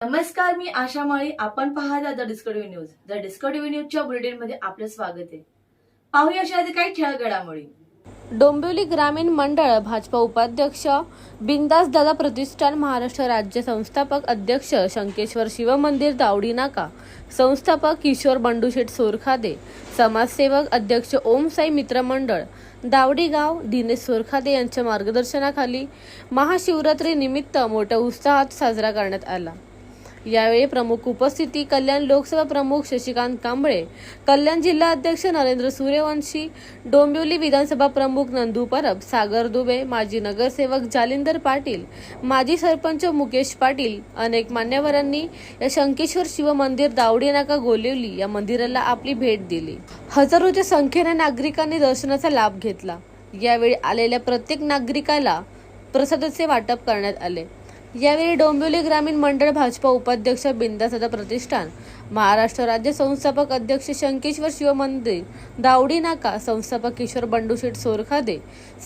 नमस्कार मी आशा माळी. आपण पाहत the Discovery news. The Discovery न्यूजच्या बुलेटिनमध्ये आपलं स्वागत आहे. पाहूया अशा काही ठळक घडामोडी. डोंबिवली ग्रामीण मंडळ भाजपा उपाध्यक्ष बिंदास दादा प्रतिष्ठान महाराष्ट्र राज्य संस्थापक अध्यक्ष शंकेश्वर शिवमंदिर दावडी नाका संस्थापक किशोर बंडूशेठ सोरखादे समाजसेवक अध्यक्ष ओम साई मित्र मंडळ दावडी गाव दिनेश सोरखादे यांच्या मार्गदर्शनाखाली महाशिवरात्री निमित्त मोठ्या उत्साहात साजरा करण्यात आला. यावेळी प्रमुख उपस्थिती कल्याण लोकसभा प्रमुख शशिकांत कांबळे कल्याण जिल्हा अध्यक्ष नरेंद्र सूर्यवंशी डोंबिवली विधानसभा प्रमुख नंदू परब सागर दुबे माजी नगरसेवक जालिंदर पाटील माजी सरपंच मुकेश पाटील अनेक मान्यवरांनी या शंकेश्वर शिव मंदिर दावडी नाका गोलिवली या मंदिराला आपली भेट दिली. हजारोच्या संख्येने नागरिकांनी दर्शनाचा लाभ घेतला. यावेळी आलेल्या प्रत्येक नागरिकाला प्रसादाचे वाटप करण्यात आले. यावेळी डोंबिवली ग्रामीण मंडळ भाजपा उपाध्यक्ष बिंदासदा प्रतिष्ठान महाराष्ट्र राज्य संस्थापक अध्यक्ष शंकेश्वर शिवमंदिर दावडी नाका संस्थापक किशोर बंडूशेठ सोरखादे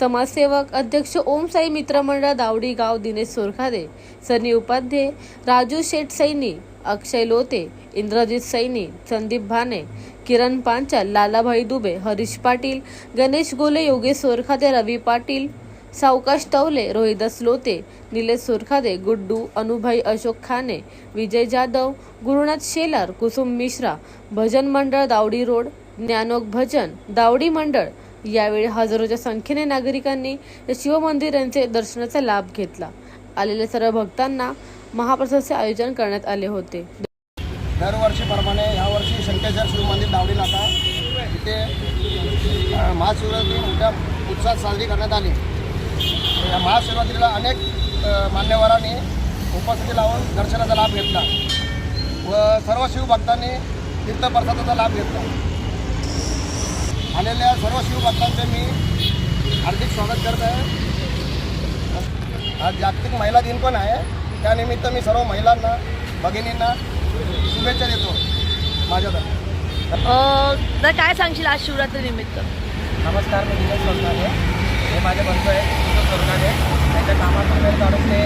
समाजसेवक अध्यक्ष ओम साई मित्र मंडळ दावडी गाव दिनेश सोरखादे सनी उपाध्ये राजू शेठ सैनी अक्षय लोते इंद्रजित सैनी संदीप भाने किरण पांचाल लालाभाई दुबे हरीश पाटील गणेश गोले योगेश सोरखादे रवी पाटील सावकाश टवले रोहिदास लोते निलेश सुरखादे गुड्डू अनुभाई अशोक खाने विजय जाधव गुरुनाथ शेलार कुसुम मिश्रा भजन मंडळ दावडी रोड ज्ञानोक भजन दावडी मंडळ. यावेळी हजारोच्या संख्येने नागरिकांनी या दर्शनाचा लाभ घेतला. आलेल्या सर्व भक्तांना महाप्रसादचे आयोजन करण्यात आले होते. दरवर्षीप्रमाणे यावर्षी शंकेश्वर शिवमंदिर दावडी नाका इथे महाशिवरात्री मोठ्या उत्साहात साजरी करण्यात आली. या महाशिवरात्रीला अनेक मान्यवरांनी उपस्थिती लावून दर्शनाचा लाभ घेतला व सर्व शिवभक्तांनी तीर्थप्रसादाचा लाभ घेतला. आलेल्या सर्व शिवभक्तांचे मी हार्दिक स्वागत करत आहे आज जागतिक महिला दिन पण आहे. त्यानिमित्त मी सर्व महिलांना भगिनींना शुभेच्छा देतो. माझ्यातर्फे तर काय सांगशील आज शिवरात्री निमित्त नमस्कार मी दिनेश सोनकाने. हे माझे बंधू आहेत किशोर सोनकाने त्यांच्या कामातून वेळ काढून ते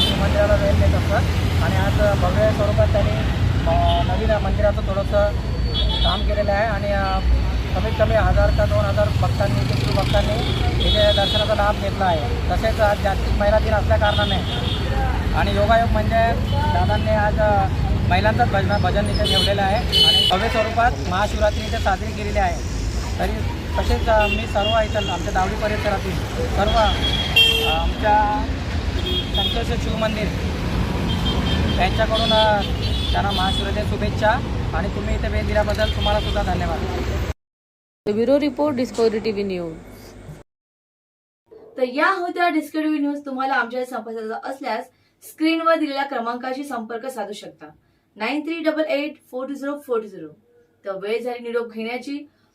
शिवमंदिराला वेळ देत असतात. आणि आज भव्य स्वरूपात त्यांनी नवीन मंदिराचं थोडंसं काम केलेलं आहे. आणि कमीत कमी हजार का दोन हजार भक्तांनी ते भक्तांनी तिथे दर्शनाचा लाभ घेतला आहे. तसेच आज जागतिक महिला दिन असल्याकारणाने आणि योगायोग म्हणजे दादांनी आज महिलांचंच भजन भजन इथे ठेवलेलं आहे. आणि भव्य स्वरूपात महाशिवरात्री इथे साजरी केलेली आहे. तरी तसेच मी सर्व इथं आमच्या दावडी परिसरातील सर्व आमच्या शंकेश्वर शिवमंदिर त्यांच्याकडून अ, त्यांना महाशिवरात्री शुभेच्छा आणि तुम्ही इथे वेळ दिल्याबद्दल तुम्हाला सुद्धा धन्यवाद. Bureau report Discovery TV news. तर या होत्या डिस्कवरी न्यूज तुम्हाला आमच्या संपर्काचा असल्यास स्क्रीनवर दिलेल्या क्रमांकाशी संपर्क साधू शकता. Nine three double eight four two zero four two zero. तर वेळ झाली निरोप घेण्याची.